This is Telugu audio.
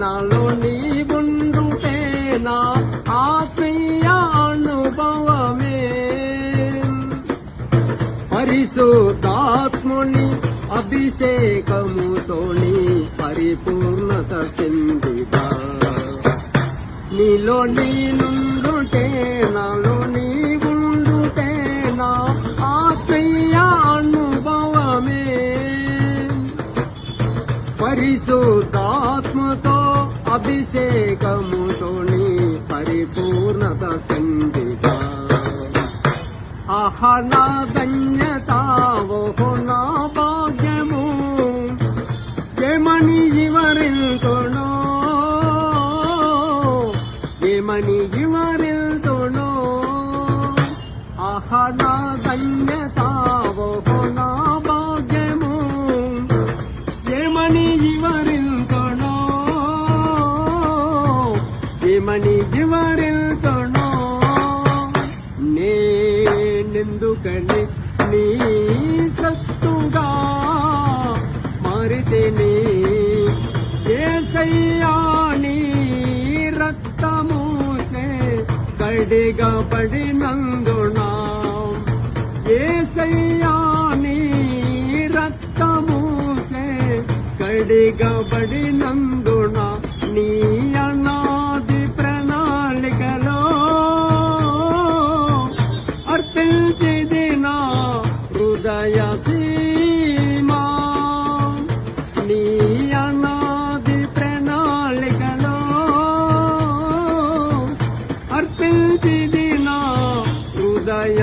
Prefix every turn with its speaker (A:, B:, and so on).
A: నాలో నీవుండుటే నా ఆత్మీయ అనుభవమే. పరిశుద్ధాత్ముని అభిషేకముతోని పరిపూర్ణత చెందిదా. నీలో నీనుండుటే నాలో నీవుండుటే నా ఆత్మీయ అనుభవమే. పరిశుద్ధాత్మతో అభిషేకముతోని పరిపూర్ణత చెందిదా ఆహ నా ధన్యత ఓహో నా భాగ్యము. ఏమని వివరింతునో ఏమని వివరింతునో ఆహ నా ధన్యత ఓహో నా భాగ్యము. ఏమని ఇవరి ఏమని వివరింతునో నేనెందుకని నీ సత్తుగా మారితేనే ఏసయ్యా నీ రక్తమూసే కడిగబడినందున ఏసయ్యా నీ రక్తమూసే కడిగా పడినందునా అర్పించి దినా హృదయ